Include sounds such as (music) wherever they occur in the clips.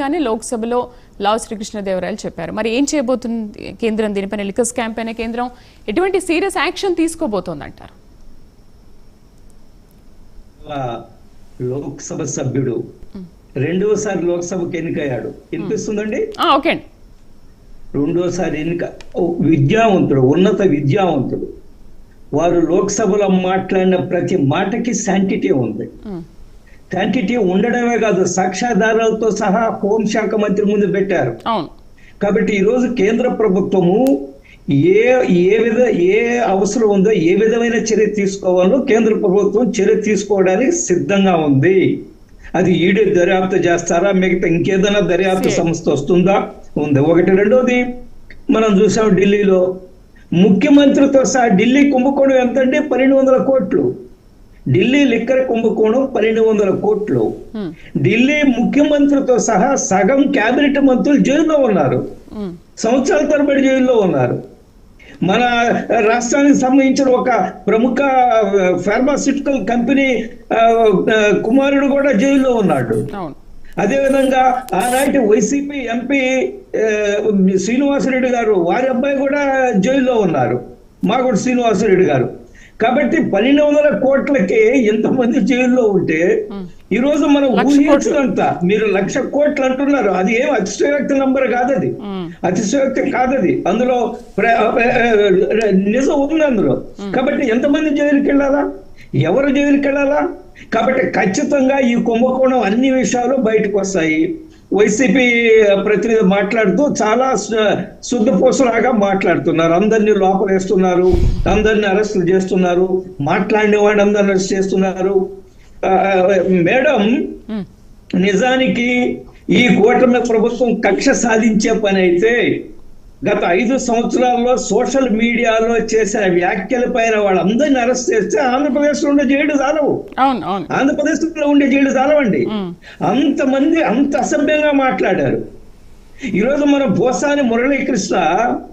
గానే లోక్సభలో లావు శ్రీకృష్ణదేవరాయలు చెప్పారు. మరి ఏం చేయబోతుంది కేంద్రం? దీనిపైన లికస్ క్యాంప్ అయిన కేంద్రం ఎటువంటి సీరియస్ యాక్షన్ తీసుకోబోతోంది అంటారు ఆ లోక్సభ సభ్యుడు రెండవసారి లోక్సభకు ఎన్నికయ్యాడు. వినిపిస్తుందండి? ఓకే అండి. రెండోసారి ఎన్నిక. విద్యావంతుడు ఉన్నత విద్యావంతుడు. వారు లోక్సభలో మాట్లాడిన ప్రతి మాటకి శాంటిటీ ఉంది. శాంటిటీ ఉండడమే కాదు సాక్ష్యాధారాలతో సహా హోంశాఖ మంత్రి ముందు పెట్టారు. కాబట్టి ఈరోజు కేంద్ర ప్రభుత్వము ఏ ఏ విధ ఏ అవసరం ఉందో ఏ విధమైన చర్య తీసుకోవాలో కేంద్ర ప్రభుత్వం చర్య తీసుకోవడానికి సిద్ధంగా ఉంది. అది ఈడీ దర్యాప్తు చేస్తారా మిగతా ఇంకేదైనా దర్యాప్తు. సంస్థ వస్తుందా? ఉంది. ఒకటి రెండోది మనం చూసాం ఢిల్లీలో. ముఖ్యమంత్రితో సహా ఢిల్లీ కుంభకోణం ఎంత అంటే పన్నెండు వందల కోట్లు. ఢిల్లీ లిక్కర్ కుంభకోణం పన్నెండు వందల కోట్లు. ఢిల్లీ ముఖ్యమంత్రితో సహా సగం కేబినెట్ మంత్రులు జైల్లో ఉన్నారు. సంవత్సరాల తరబడి జైల్లో ఉన్నారు. మన రాష్ట్రానికి సంబంధించిన ఒక ప్రముఖ ఫార్మాస్యూటికల్ కంపెనీ కుమారుడు కూడా జైల్లో ఉన్నాడు. అదేవిధంగా ఆనాటి వైసీపీ ఎంపీ శ్రీనివాసరెడ్డి గారు వారి అబ్బాయి కూడా జైల్లో ఉన్నారు. మాగుడు శ్రీనివాసరెడ్డి గారు. కాబట్టి పన్నెండు వందల కోట్లకి ఎంతమంది జైల్లో ఉంటే ఈ రోజు మనం. ఊహించినంత మీరు లక్ష కోట్లు అంటున్నారు. అది ఏం అతిశయోక్తి నంబర్ కాదది. అతిశయోక్తి కాదది. అందులో నిజం ఉంది అందులో. కాబట్టి ఎంతమంది జైలుకి వెళ్ళాలా? ఎవరు జైలుకి వెళ్ళాలా? కాబట్టి ఖచ్చితంగా ఈ కుంభకోణం అన్ని విషయాలు బయటకు వస్తాయి. వైసీపీ ప్రతినిధి మాట్లాడుతూ చాలా శుద్ధపూసలాగా మాట్లాడుతున్నారు. అందరినీ లోపలేస్తున్నారు అందరినీ అరెస్టులు చేస్తున్నారు. మాట్లాడిన వాడిని అందరిని అరెస్ట్ చేస్తున్నారు. మేడం నిజానికి ఈ కూటమి ప్రభుత్వం కక్ష సాధించే పని అయితే గత ఐదు సంవత్సరాల్లో సోషల్ మీడియాలో చేసిన వ్యాఖ్యల పైన వాళ్ళందరినీ అరెస్ట్ చేస్తే ఆంధ్రప్రదేశ్లో ఉండే జైలు చాలవు. ఆంధ్రప్రదేశ్లో ఉండే జైలు చాలవండి. అంతమంది అంత అసభ్యంగా మాట్లాడారు. ఈరోజు మన బోసాని మురళీకృష్ణ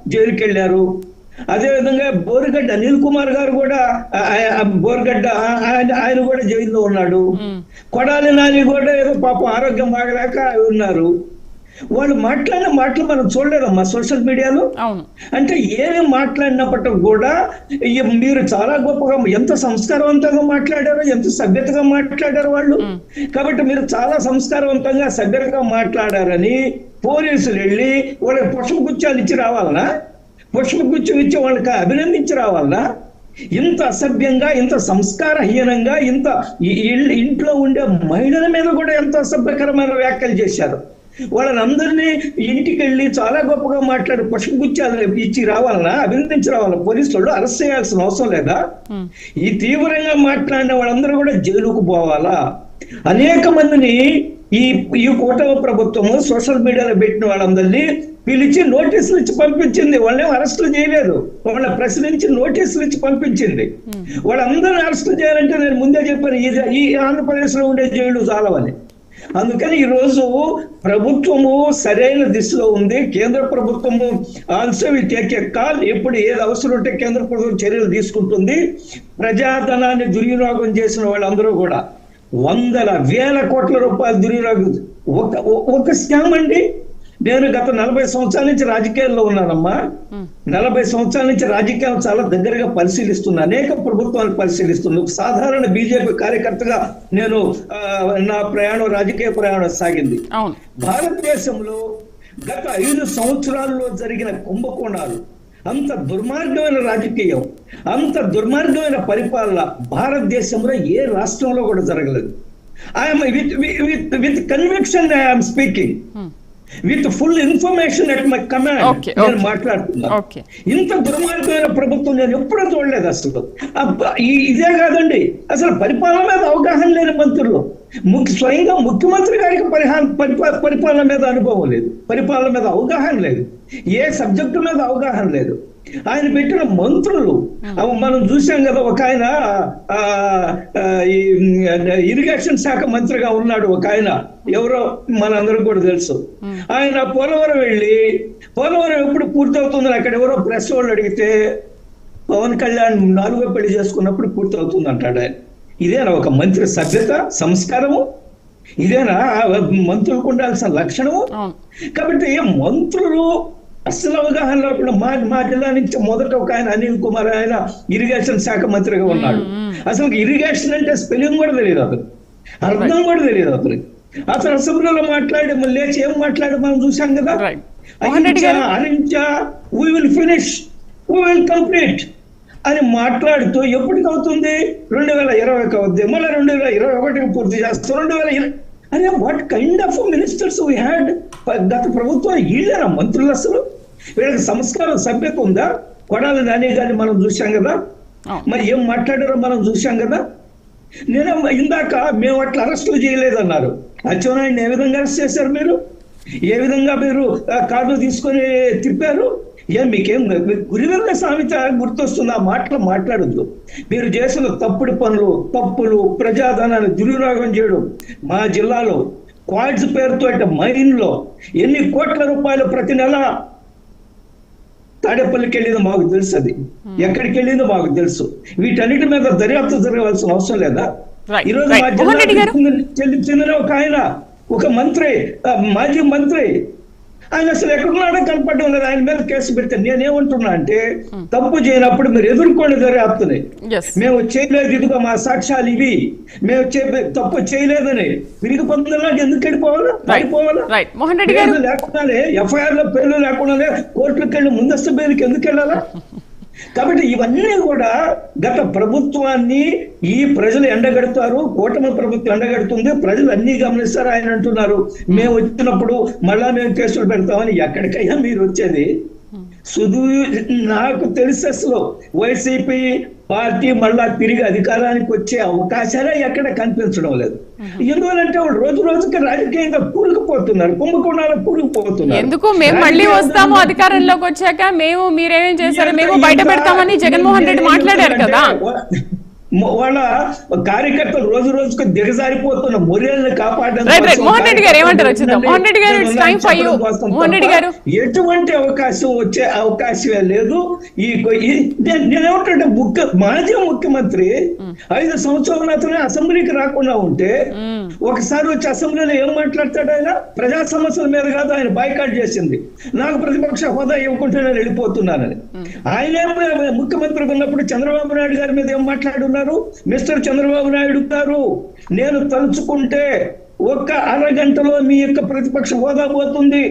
జైలుకి వెళ్ళారు అదేవిధంగా బోరుగడ్డ అనిల్ కుమార్ గారు కూడా బోరుగడ్డ ఆయన ఆయన కూడా జైల్లో ఉన్నాడు. కొడాలి నాని కూడా ఏదో పాపం ఆరోగ్యం బాగలేక ఉన్నారు. వాళ్ళు మాట్లాడిన మాటలు మనం చూడలేదమ్మా సోషల్ మీడియాలో. అంటే ఏమి మాట్లాడినప్పటికి కూడా మీరు చాలా గొప్పగా ఎంత సంస్కారవంతంగా మాట్లాడారు ఎంత సభ్యతగా మాట్లాడారు వాళ్ళు. కాబట్టి మీరు చాలా సంస్కారవంతంగా సభ్యతగా మాట్లాడారని పోలీసులు వెళ్ళి వాళ్ళకి పుష్పగుచ్చాలు ఇచ్చి రావాలనా? పుష్పగుచ్చం ఇచ్చి వాళ్ళకి అభినందించి రావాలనా? ఇంత అసభ్యంగా ఇంత సంస్కారహీనంగా ఇంత ఇంట్లో ఉండే మహిళల మీద కూడా ఎంత అసభ్యకరమైన వ్యాఖ్యలు చేశారు. వాళ్ళని అందరినీ ఇంటికి వెళ్ళి చాలా గొప్పగా మాట్లాడి పుష్పగుచ్చాలు ఇచ్చి రావాలనా? అభినందించి రావాలా పోలీసులు వాళ్ళు అరెస్ట్ చేయాల్సిన అవసరం లేదా? ఈ తీవ్రంగా మాట్లాడిన వాళ్ళందరూ కూడా జైలుకు పోవాలా? అనేక మందిని ఈ ఈ కూటమి ప్రభుత్వము సోషల్ మీడియాలో పెట్టిన వాళ్ళందరినీ పిలిచి నోటీసులు ఇచ్చి పంపించింది. వాళ్ళేం అరెస్టులు చేయలేదు. వాళ్ళ ప్రశ్నించి నోటీసులు ఇచ్చి పంపించింది. వాళ్ళందరినీ అరెస్టులు చేయాలంటే నేను ముందే చెప్పాను ఈ ఈ ఆంధ్రప్రదేశ్లో ఉండే జైలు చాలవని. అందుకని ఈ రోజు ప్రభుత్వము సరైన దిశలో ఉంది. కేంద్ర ప్రభుత్వము also will take a call ఎప్పుడు ఏది అవసరం ఉంటే కేంద్ర ప్రభుత్వం చర్యలు తీసుకుంటుంది. ప్రజాధనాన్ని దుర్వినియోగం చేసిన వాళ్ళందరూ కూడా వందల వేల కోట్ల రూపాయలు దుర్వినియోగం. ఒక ఒక స్కామ్ అండి. నేను గత నలభై సంవత్సరాల నుంచి రాజకీయాల్లో ఉన్నానమ్మా. నలభై సంవత్సరాల నుంచి రాజకీయాలు చాలా దగ్గరగా పరిశీలిస్తున్నా. అనేక ప్రభుత్వాలు పరిశీలిస్తున్నా. ఒక సాధారణ బీజేపీ కార్యకర్తగా నేను నా ప్రయాణం రాజకీయ ప్రయాణం సాగింది. భారతదేశంలో గత ఐదు సంవత్సరాల్లో జరిగిన కుంభకోణాలు అంత దుర్మార్గమైన రాజకీయం అంత దుర్మార్గమైన పరిపాలన భారతదేశంలో ఏ రాష్ట్రంలో కూడా జరగలేదు. I'm with with with conviction I'm speaking with full information at my command నేను okay. మాట్లాడుతున్నా. ఓకే ఇంత దుర్మార్గమైన ప్రభుత్వం నేను ఎప్పుడూ చూడలేదు అసలు. ఇదే కాదండి అసలు పరిపాలన మీద అవగాహన లేని మంత్రులు. ముఖ్య స్వయంగా ముఖ్యమంత్రి గారికి పరిహార పరిపా- పరిపాలన మీద అనుభవం లేదు. పరిపాలన మీద అవగాహన లేదు. ఏ సబ్జెక్టు మీద అవగాహన లేదు. ఆయన పెట్టిన మంత్రులు. మనం చూసాం కదా ఒక ఆయన ఆ, ఆ, ఈ ఇరిగేషన్ శాఖ మంత్రిగా ఉన్నాడు ఒక ఆయన. ఎవరో మనందరం కూడా తెలుసు. ఆయన పోలవరం వెళ్ళి పోలవరం ఎప్పుడు పూర్తవుతుందని అక్కడ ఎవరో ప్రెస్ వాళ్ళు అడిగితే పవన్ కళ్యాణ్ నాలుగో పెళ్ళి చేసుకున్నప్పుడు పూర్తి అవుతుంది అంటాడు ఆయన. ఇదేనా ఒక మంత్రి సభ్యత సంస్కారము? ఇదేనా? మంత్రులకు ఉండాల్సిన లక్షణం అవును. కాబట్టి మంత్రులు అసలు అవగాహన లేకుండా మా మా జిల్లా నుంచి మొదట ఒక ఆయన అనిల్ కుమార్ ఆయన ఇరిగేషన్ శాఖ మంత్రిగా ఉన్నాడు. అసలు ఇరిగేషన్ అంటే స్పెల్లింగ్ కూడా తెలియదు అతను. అర్థం కూడా తెలియదు అతను అతను అసెంబ్లీలో మాట్లాడి లేచి ఏం మాట్లాడి మనం చూసాం కదా? అరించా we will finish we will complete అని మాట్లాడుతూ ఎప్పటికి అవుతుంది రెండు వేల ఇరవైకి అవుద్ది మళ్ళీ రెండు వేల ఇరవై ఒకటికి పూర్తి చేస్తాం రెండు వేల ఇరవై అరే what kind of ministers we had గత ప్రభుత్వం వీళ్ళేనా? మంత్రులు అసలు? వీళ్ళకి సంస్కారం సభ్యత ఉందా? కొడాలి నాని గారిని మనం చూసాం కదా. మరి ఏం మాట్లాడారో మనం చూసాం కదా? నేను ఇందాక మేము అట్లా అరెస్టులు చేయలేదన్నారు. అచ్చెన్నాయుడిని ఏ విధంగా అరెస్ట్ చేశారు మీరు? ఏ విధంగా మీరు ఆ, కార్డు తీసుకొని తిప్పారు? ఏం మీకేం గురివెల్ల సామెత గుర్తొస్తుంది ఆ మాటలు మాట్లాడద్దు. మీరు చేసిన తప్పుడు పనులు తప్పులు ప్రజాధనాన్ని దుర్వినియోగం చేయడం మా జిల్లాలో క్వాడ్స్ పేరుతో అంటే మైన్లో ఎన్ని కోట్ల రూపాయలు ప్రతి నెల తాడేపల్లికి వెళ్ళింది మాకు తెలుసు అది. ఎక్కడికి వెళ్ళిందో మాకు తెలుసు. వీటన్నిటి మీద దర్యాప్తు జరగాల్సిన అవసరం లేదా? Right, ఈ రోజు right. మా చెందిన ఒక ఆయన ఒక మంత్రి మాజీ మంత్రి ఆయన అసలు ఎక్కడున్నాడో కనపడడం లేదు. ఆయన మీద కేసు పెడితే నేనేమంటున్నా అంటే తప్పు చేయనప్పుడు మీరు ఎదుర్కోండి దర్యాప్తుని మేము చేయలేదు ఇదిగో మా సాక్ష్యాలు ఇవి. మేము తప్పు చేయలేదని. తిరిగి పొందడానికి ఎందుకు వెళ్ళిపోవాలా? పేర్లు లేకుండానే ఎఫ్ఐఆర్లో పేర్లు లేకుండానే కోర్టులకు వెళ్ళి ముందస్తు బెయిల్కి ఎందుకు వెళ్ళాలా? (laughs) కాబట్టి ఇవన్నీ కూడా గత ప్రభుత్వాన్ని ఈ ప్రజలు ఎండగడతారు కూటమి ప్రభుత్వం ఎండగడుతుంది ప్రజలు అన్ని గమనిస్తారు ఆయన అంటున్నారు. మేము వచ్చినప్పుడు మళ్ళా మేము కేసులు పెడతామని ఎక్కడికైనా మీరు వచ్చేది. సుదూ నాకు తెలిసి అసలు వైసీపీ పార్టీ మళ్ళా తిరిగి అధికారానికి వచ్చే అవకాశాలే ఎక్కడ కనిపించడం లేదు. ఎందువలంటే వాళ్ళు రోజు రోజుకి రాజకీయంగా కూరుకుపోతున్నారు కుంభకోణాలు కూరుకుపోతున్నారు. ఎందుకు? మేము మళ్ళీ వస్తాము అధికారంలోకి వచ్చాక మేము మీరేమేం చేశారు? మేము బయట పెడతామని జగన్మోహన్ రెడ్డి మాట్లాడారు కదా. వాళ్ళ కార్యకర్తలు రోజు రోజుకు దిగజారిపోతున్న మొర్యాలను కాపాడడం. ఎటువంటి అవకాశం వచ్చే అవకాశమే లేదు. ఈ ఈ- నేను- నేనేమంటే ముఖ్య మాజీ ముఖ్యమంత్రి ఐదు సంవత్సరాల అతనే అసెంబ్లీకి రాకుండా ఉంటే ఒకసారి వచ్చి అసెంబ్లీలో ఏం మాట్లాడతాడు ఆయన? ప్రజా సమస్యల మీద కాదు ఆయన బాయ్కాట్ చేసింది. నాకు ప్రతిపక్ష హోదా ఇవ్వకుంటే నేను వెళ్ళిపోతున్నానని. ఆయన ముఖ్యమంత్రి ఉన్నప్పుడు చంద్రబాబు నాయుడు గారి మీద ఏం మాట్లాడున్నారు? మిస్టర్ చంద్రబాబు నాయుడు గారు నేను తలుచుకుంటే ఒక్క అరగంటలో మీ యొక్క ప్రతిపక్ష హోదా పోతుంది.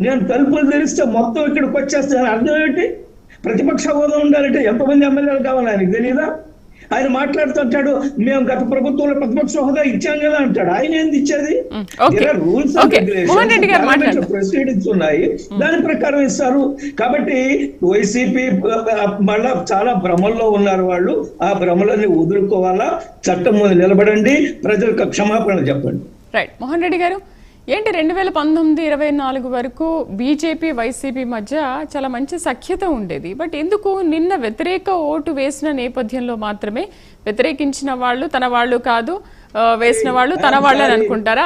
నేను తలుపులు తెరిస్తే మొత్తం ఇక్కడికి వచ్చేస్తాను అర్థం ఏంటి? ప్రతిపక్ష హోదా ఉండాలంటే ఎంతమంది ఎమ్మెల్యేలు కావాలి? ఆయనకు తెలియదా ఆయన మాట్లాడుతుంటాడు మేము గత ప్రభుత్వంలో ప్రతిపక్ష హోదా ఇచ్చాం కదా అంటాడు. ఆయన ఏంది ఇచ్చేది. రూల్స్. ప్రొసీడింగ్స్ ఉన్నాయి. దాని ప్రకారం ఇస్తారు. కాబట్టి వైసీపీ మళ్ళా చాలా భ్రమల్లో ఉన్నారు వాళ్ళు. ఆ భ్రమలని వదులుకోవాలా? చట్టం ముందు నిలబడండి. ప్రజలకు క్షమాపణ చెప్పండి. రైట్. మోహన్ రెడ్డి గారు ఏంటి రెండు వేల పంతొమ్మిది ఇరవై నాలుగు వరకు బీజేపీ వైసీపీ మధ్య చాలా మంచి సఖ్యత ఉండేది. బట్ ఎందుకు నిన్న వ్యతిరేక ఓటు వేసిన నేపథ్యంలో మాత్రమే వ్యతిరేకించిన వాళ్ళు తన వాళ్ళు కాదు వేసిన వాళ్ళు తన వాళ్ళు అని అనుకుంటారా?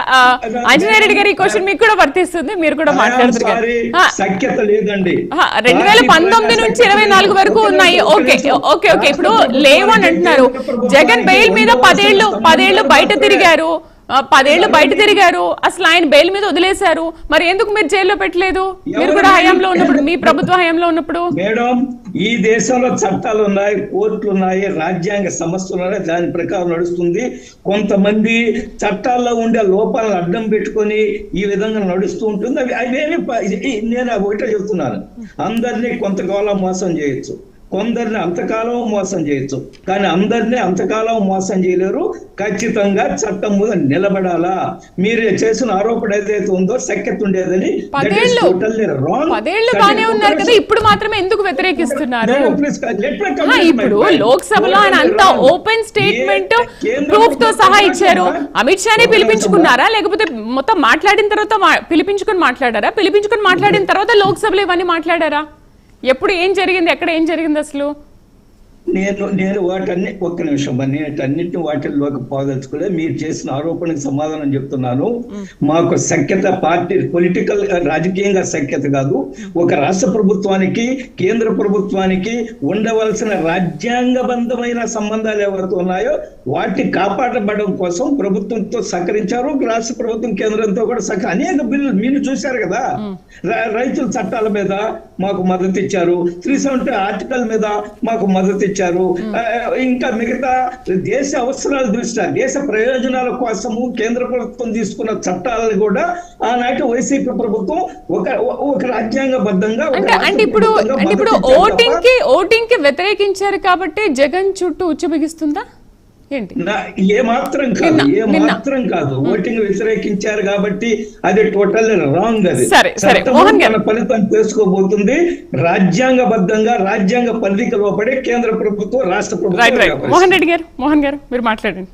ఆంజనేయ రెడ్డి గారి ఈ క్వశ్చన్ మీకు కూడా వర్తిస్తుంది మీరు కూడా ఆహా, రెండు వేల పంతొమ్మిది నుంచి ఇరవై నాలుగు వరకు ఉన్నాయి. ఓకే ఓకే ఓకే ఇప్పుడు లేవు అని అంటున్నారు. జగన్ బెయిల్ మీద పదేళ్ళు పదేళ్ళు బయట తిరిగారు. పదేళ్ళు బయట తిరిగారు. అసలు ఆయన బెయిల్ మీద వదిలేశారు. మరి ఎందుకు మీరు జైల్లో పెట్టలేదు? మీరు కూడా హయాంలో ఉన్నప్పుడు మీ ప్రభుత్వ హయాంలో ఉన్నప్పుడు? మేడం ఈ దేశంలో చట్టాలు ఉన్నాయి కోర్టులు ఉన్నాయి రాజ్యాంగ సంస్థలు ఉన్నాయి దాని ప్రకారం నడుస్తుంది. కొంతమంది చట్టాల్లో ఉండే లోపాలను అడ్డం పెట్టుకొని ఈ విధంగా నడుస్తూ ఉంటుంది. అవి అవేమి నేను ఒకటే చెప్తున్నాను. అందరినీ కొంతకాలం మోసం చేయొచ్చు. కొందరిని అంతకాలం మోసం చేయొచ్చు. కానీ అందరినీ అంతకాలం మోసం చేయలేరు. ఖచ్చితంగా చట్టం ముందు నిలబడాలా? మీరు చేసిన ఆరోపణ ఏదైతే ఉందో That బానే ఉన్నారు కదా ఇప్పుడు మాత్రమే ఎందుకు వ్యతిరేకిస్తున్నారు? ఇప్పుడు. లోక్సభలో ఆయన అంతా. ఓపెన్ స్టేట్మెంట్ ప్రూఫ్తో సహా ఇచ్చారు? అమిత్ షానే పిలిపించుకున్నారా? లేకపోతే మొత్తం మాట్లాడిన తర్వాత పిలిపించుకొని మాట్లాడారా? పిలిపించుకొని మాట్లాడిన తర్వాత లోక్సభలో ఇవన్నీ మాట్లాడారా? ఎప్పుడు ఏం జరిగింది? ఎక్కడ ఏం జరిగింది అసలు? నేను నేను వాటన్ని ఒక్క నిమిషం అన్నింటిని వాటిల్లోకి పోదలుచుకునే మీరు చేసిన ఆరోపణకు సమాధానం చెప్తున్నాను. మాకు సఖ్యత పార్టీ పొలిటికల్ రాజకీయంగా సఖ్యత కాదు. ఒక రాష్ట్ర ప్రభుత్వానికి కేంద్ర ప్రభుత్వానికి ఉండవలసిన రాజ్యాంగబంధమైన సంబంధాలు ఎవరితో ఉన్నాయో వాటిని కాపాడబడడం కోసం ప్రభుత్వంతో సహకరించారు. రాష్ట్ర ప్రభుత్వం కేంద్రంతో కూడా సహ అనేక బిల్లులు మీరు చూశారు కదా. రైతుల చట్టాల మీద మాకు మద్దతు ఇచ్చారు. త్రీ సెవెంటీ ఆర్టికల్ మీద మాకు మద్దతు ఇచ్చారు ఇంకా మిగతా దేశ అవసరాల దృష్ట్యా దేశ ప్రయోజనాల కోసము కేంద్ర ప్రభుత్వం తీసుకున్న చట్టాలను కూడా ఆనాటి వైసీపీ ప్రభుత్వం ఒక ఒక రాజ్యాంగబద్ధంగా అంటే అంటే ఇప్పుడు ఇప్పుడు ఓటింగ్కి ఓటింగ్కి వ్యతిరేకించారు కాబట్టి జగన్ చుట్టూ ఉచ్చు బిగిస్తుందా ఏంటి? ఏ మాత్రం కాదు ఏ. మాత్రం కాదు. ఓటింగ్ వ్యతిరేకించారు కాబట్టి అది టోటల్ రాంగ్ అది. సరే, సరే. చట్టము మోహన్ గారు. తన ఫలితం చేసుకోబోతుంది రాజ్యాంగబద్ధంగా రాజ్యాంగ పరిధికి లోపడే కేంద్ర ప్రభుత్వం రాష్ట్ర ప్రభుత్వం మోహన్ రెడ్డి గారు మోహన్ గారు మీరు మాట్లాడండి.